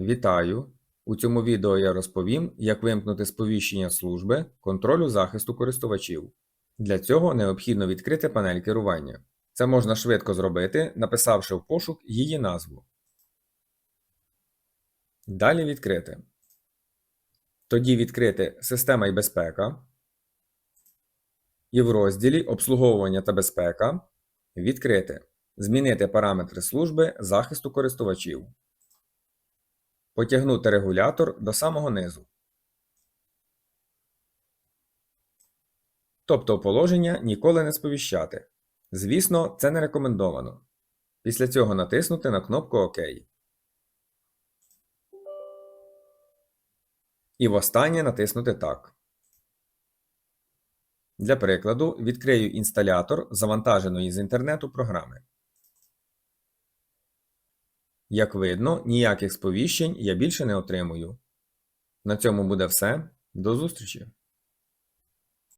Вітаю! У цьому відео я розповім, як вимкнути сповіщення служби контролю захисту користувачів. Для цього необхідно відкрити панель керування. Це можна швидко зробити, написавши в пошук її назву. Далі відкрити. Тоді відкрити Система і безпека. І в розділі Обслуговування та безпека відкрити Змінити параметри служби захисту користувачів. Потягнути регулятор до самого низу. Тобто положення ніколи не сповіщати. Звісно, це не рекомендовано. Після цього натиснути на кнопку ОК. І востаннє натиснути Так. Для прикладу, відкрию інсталятор завантаженої з інтернету програми. Як видно, ніяких сповіщень я більше не отримую. На цьому буде все. До зустрічі!